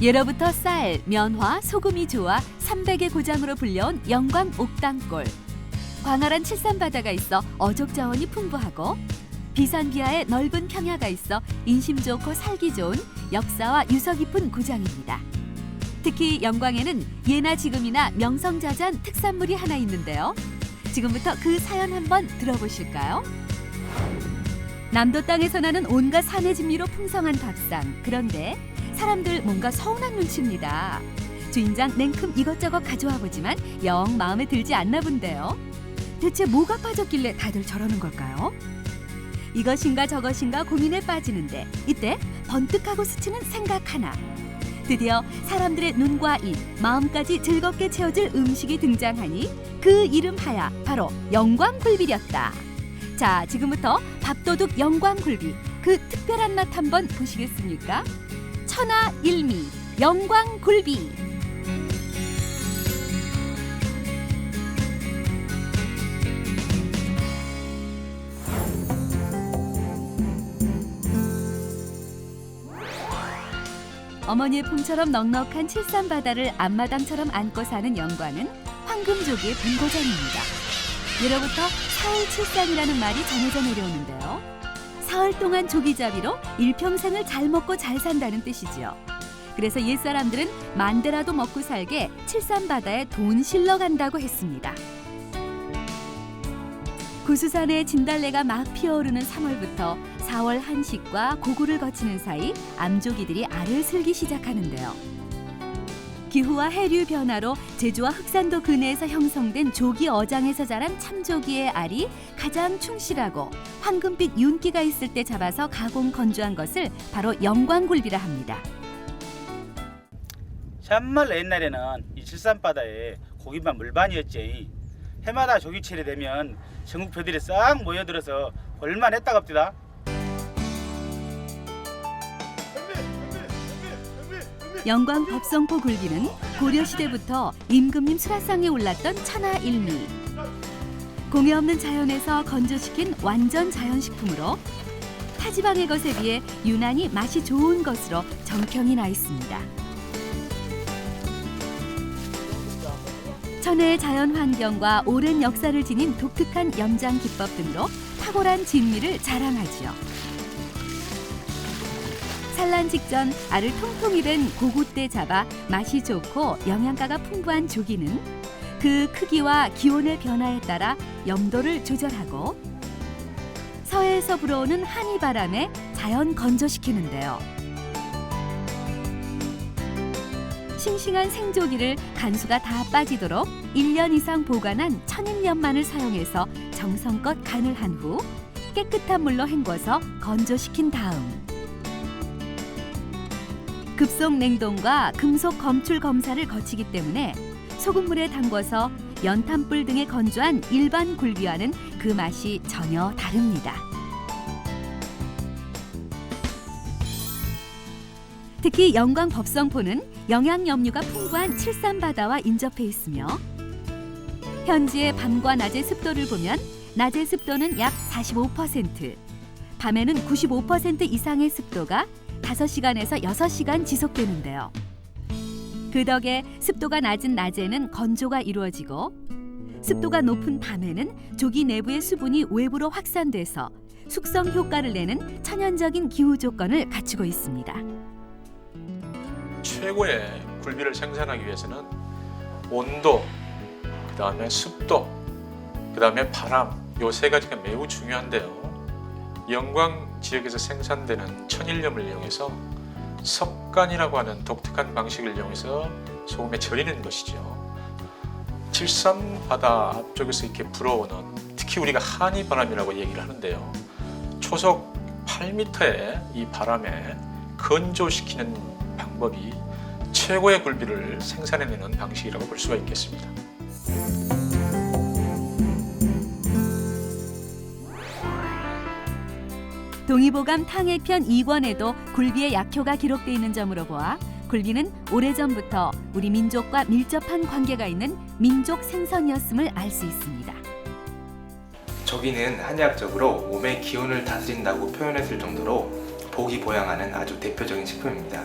예로부터 쌀, 면화, 소금이 좋아 300의 고장으로 불려온 영광 옥당골. 광활한 칠산바다가 있어 어족 자원이 풍부하고 비산비하의 넓은 평야가 있어 인심 좋고 살기 좋은 역사와 유서 깊은 고장입니다. 특히 영광에는 예나 지금이나 명성자자한 특산물이 하나 있는데요. 지금부터 그 사연 한번 들어보실까요? 남도 땅에서 나는 온갖 산의 진미로 풍성한 밥상. 그런데 사람들 뭔가 서운한 눈치입니다. 주인장 냉큼 이것저것 가져와 보지만 영 마음에 들지 않나 본데요. 대체 뭐가 빠졌길래 다들 저러는 걸까요? 이것인가 저것인가 고민에 빠지는데 이때 번뜩하고 스치는 생각 하나. 드디어 사람들의 눈과 입, 마음까지 즐겁게 채워줄 음식이 등장하니 그 이름 하야 바로 영광굴비였다. 자, 지금부터 밥도둑 영광굴비 그 특별한 맛 한번 보시겠습니까? 천하 일미 영광굴비. 어머니의 품처럼 넉넉한 칠산 바다를 앞마당처럼 안고 사는 영광은 황금조기의 본고장입니다. 예로부터 사흘 칠산이라는 말이 전해져 내려오는데요. 사흘 동안 조기잡이로 일평생을 잘 먹고 잘 산다는 뜻이지요. 그래서 옛사람들은 만대라도 먹고 살게 칠산 바다에 돈 실러 간다고 했습니다. 구수산의 진달래가 막 피어오르는 3월부터 4월 한식과 고구를 거치는 사이 암조기들이 알을 슬기 시작하는데요. 기후와 해류 변화로 제주와 흑산도 근해에서 형성된 조기 어장에서 자란 참조기의 알이 가장 충실하고 황금빛 윤기가 있을 때 잡아서 가공 건조한 것을 바로 영광굴비라 합니다. 참말로 옛날에는 이 칠산바다에 고기만 물반이었지. 해마다 조기철이 되면 전국표들이 싹 모여들어서 볼만했다갑디다. 영광 법성포 굴비는 고려 시대부터 임금님 수라상에 올랐던 천하 일미. 공해 없는 자연에서 건조시킨 완전 자연식품으로 타지방의 것에 비해 유난히 맛이 좋은 것으로 정평이 나 있습니다. 천혜의 자연 환경과 오랜 역사를 지닌 독특한 염장 기법 등으로 탁월한 진미를 자랑하지요. 산란 직전 알을 통통이 된 고구 때 잡아 맛이 좋고 영양가가 풍부한 조기는 그 크기와 기온의 변화에 따라 염도를 조절하고 서해에서 불어오는 한이 바람에 자연 건조시키는데요. 싱싱한 생조기를 간수가 다 빠지도록 1년 이상 보관한 천일염만을 사용해서 정성껏 간을 한 후 깨끗한 물로 헹궈서 건조시킨 다음 급속 냉동과 금속 검출 검사를 거치기 때문에 소금물에 담궈서 연탄불 등에 건조한 일반 굴비와는 그 맛이 전혀 다릅니다. 특히 영광 법성포는 영양 염류가 풍부한 칠산바다와 인접해 있으며 현지의 밤과 낮의 습도를 보면 낮의 습도는 약 45%, 밤에는 95% 이상의 습도가 5시간에서 6시간 지속되는데요. 그 덕에 습도가 낮은 낮에는 건조가 이루어지고 습도가 높은 밤에는 조기 내부의 수분이 외부로 확산돼서 숙성 효과를 내는 천연적인 기후 조건을 갖추고 있습니다. 최고의 굴비를 생산하기 위해서는 온도, 그 다음에 습도, 그 다음에 바람 요 세 가지가 매우 중요한데요. 영광 지역에서 생산되는 천일염을 이용해서 석간이라고 하는 독특한 방식을 이용해서 소금에 절이는 것이죠. 칠산 바다 앞쪽에서 이렇게 불어오는 특히 우리가 한이 바람이라고 얘기를 하는데요. 초속 8m의 이 바람에 건조시키는 방법이 최고의 굴비를 생산해내는 방식이라고 볼 수가 있겠습니다. 동의보감 탕해 편 2권에도 굴비의 약효가 기록돼 있는 점으로 보아 굴비는 오래전부터 우리 민족과 밀접한 관계가 있는 민족 생선이었음을 알 수 있습니다. 조기는 한의학적으로 몸의 기운을 다스린다고 표현했을 정도로 복이 보양하는 아주 대표적인 식품입니다.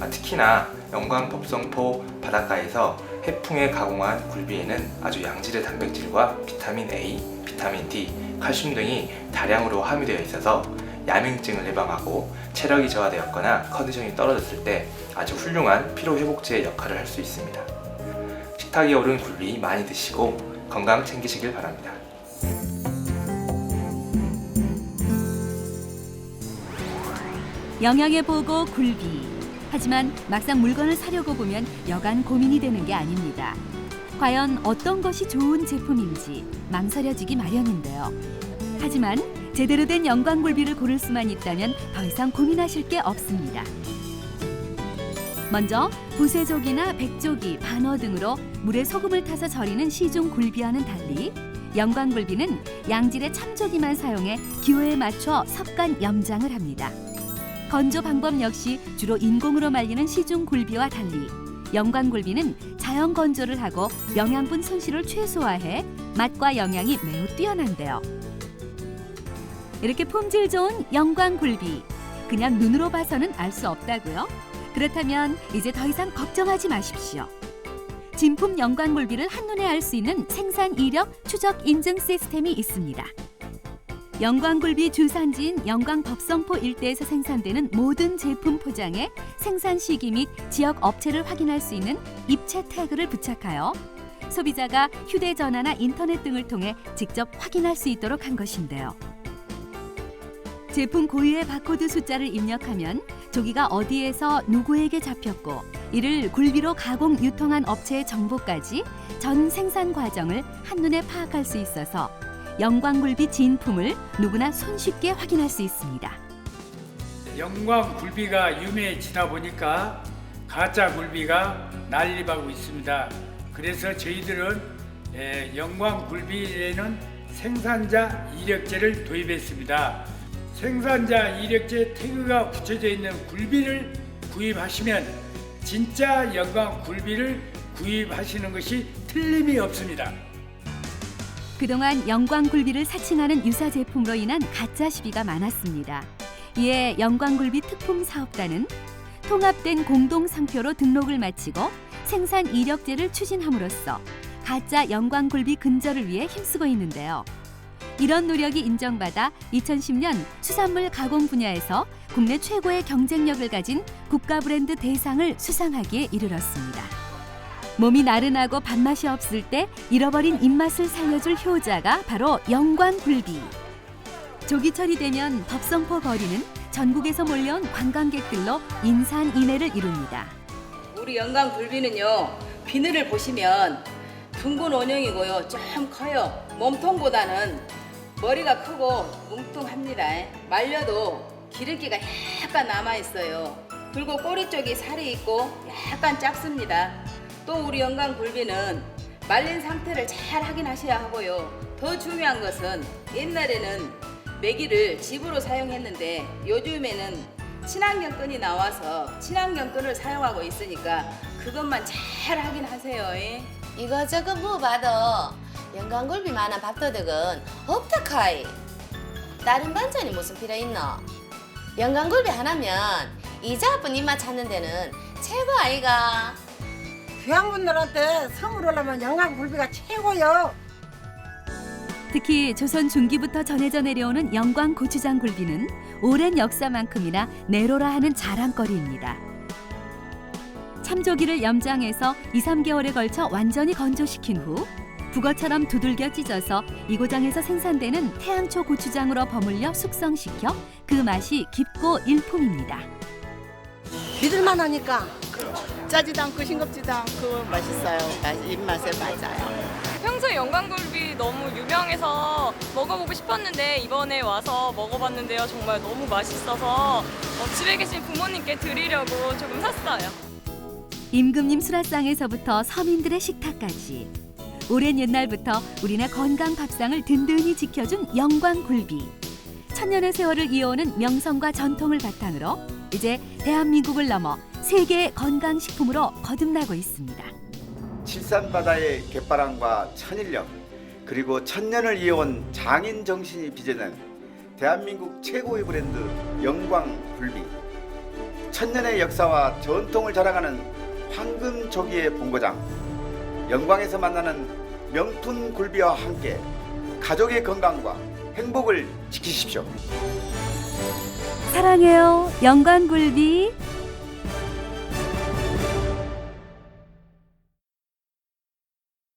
아, 특히나 영광 법성포 바닷가에서 해풍에 가공한 굴비에는 아주 양질의 단백질과 비타민 A, 비타민 D, 칼슘 등이 다량으로 함유되어 있어서 야맹증을 예방하고 체력이 저하되었거나 컨디션이 떨어졌을 때 아주 훌륭한 피로 회복제의 역할을 할 수 있습니다. 식탁에 오른 굴비 많이 드시고 건강 챙기시길 바랍니다. 영양에 보고 굴비. 하지만 막상 물건을 사려고 보면 여간 고민이 되는 게 아닙니다. 과연 어떤 것이 좋은 제품인지 망설여지기 마련인데요. 하지만 제대로 된 영광굴비를 고를 수만 있다면 더 이상 고민하실 게 없습니다. 먼저 부세조기나 백조기, 반어 등으로 물에 소금을 타서 절이는 시중 굴비와는 달리 영광굴비는 양질의 참조기만 사용해 기호에 맞춰 섭간 염장을 합니다. 건조 방법 역시 주로 인공으로 말리는 시중 굴비와 달리 영광굴비는 자연 건조를 하고 영양분 손실을 최소화해 맛과 영양이 매우 뛰어난데요. 이렇게 품질 좋은 영광굴비 그냥 눈으로 봐서는 알 수 없다고요? 그렇다면 이제 더 이상 걱정하지 마십시오. 진품 영광굴비를 한눈에 알 수 있는 생산 이력 추적 인증 시스템이 있습니다. 영광굴비 주산지인 영광 법성포 일대에서 생산되는 모든 제품 포장에 생산 시기 및 지역 업체를 확인할 수 있는 입체 태그를 부착하여 소비자가 휴대전화나 인터넷 등을 통해 직접 확인할 수 있도록 한 것인데요. 제품 고유의 바코드 숫자를 입력하면 조기가 어디에서 누구에게 잡혔고 이를 굴비로 가공 유통한 업체의 정보까지 전 생산 과정을 한눈에 파악할 수 있어서 영광굴비 진품을 누구나 손쉽게 확인할 수 있습니다. 영광 굴비가 유명해지다 보니까 가짜 굴비가 난립하고 있습니다. 그래서 저희들은 에, 영광 굴비에는 생산자 이력제를 도입했습니다. 생산자 이력제 태그가 붙여져 있는 굴비를 구입하시면 진짜 영광 굴비를 구입하시는 것이 틀림이 없습니다. 그동안 영광 굴비를 사칭하는 유사 제품으로 인한 가짜 시비가 많았습니다. 이에 영광 굴비 특품 사업단은 통합된 공동 상표로 등록을 마치고 생산 이력제를 추진함으로써 가짜 영광 굴비 근절을 위해 힘쓰고 있는데요. 이런 노력이 인정받아 2010년 수산물 가공 분야에서 국내 최고의 경쟁력을 가진 국가 브랜드 대상을 수상하기에 이르렀습니다. 몸이 나른하고 밥맛이 없을 때 잃어버린 입맛을 살려줄 효자가 바로 영광굴비. 조기철이 되면 법성포 거리는 전국에서 몰려온 관광객들로 인산인해를 이룹니다. 우리 영광 굴비는요 비늘을 보시면 둥근 원형이고요 좀 커요 몸통보다는 머리가 크고 뭉뚱합니다 말려도 기름기가 약간 남아 있어요 그리고 꼬리 쪽이 살이 있고 약간 작습니다 또 우리 영광 굴비는 말린 상태를 잘 확인하셔야 하고요 더 중요한 것은 옛날에는 메기를 집으로 사용했는데 요즘에는 친환경 끈이 나와서 친환경 끈을 사용하고 있으니까 그것만 잘 확인하세요. 예. 이거저거 물어 영광굴비만한 밥도둑은 없다카이 다른 반찬이 무슨 필요 있노? 영광굴비 하나면 이자분 입맛 찾는 데는 최고 아이가 귀한 분들한테 선물하려면 영광굴비가 최고요. 특히 조선 중기부터 전해져 내려오는 영광 고추장 굴비는 오랜 역사만큼이나 내로라 하는 자랑거리입니다. 참조기를 염장해서 2, 3개월에 걸쳐 완전히 건조시킨 후 북어처럼 두들겨 찢어서 이 고장에서 생산되는 태양초 고추장으로 버물려 숙성시켜 그 맛이 깊고 일품입니다. 믿을만 하니까 짜지도 않고 싱겁지도 않고 맛있어요. 맛- 입맛에 맞아요. 평소에 영광굴비 너무 유명해서 먹어보고 싶었는데 이번에 와서 먹어봤는데요. 정말 너무 맛있어서 어, 집에 계신 부모님께 드리려고 조금 샀어요. 임금님 수라상에서부터 서민들의 식탁까지 오랜 옛날부터 우리네 건강 밥상을 든든히 지켜준 영광 굴비. 천년의 세월을 이어오는 명성과 전통을 바탕으로 이제 대한민국을 넘어 세계의 건강식품으로 거듭나고 있습니다. 칠산바다의 갯바람과 천일염 그리고 천년을 이어온 장인 정신이 빚어낸 대한민국 최고의 브랜드 영광 굴비. 천년의 역사와 전통을 자랑하는 황금 조기의 본고장. 영광에서 만나는 명품 굴비와 함께 가족의 건강과 행복을 지키십시오. 사랑해요 영광굴비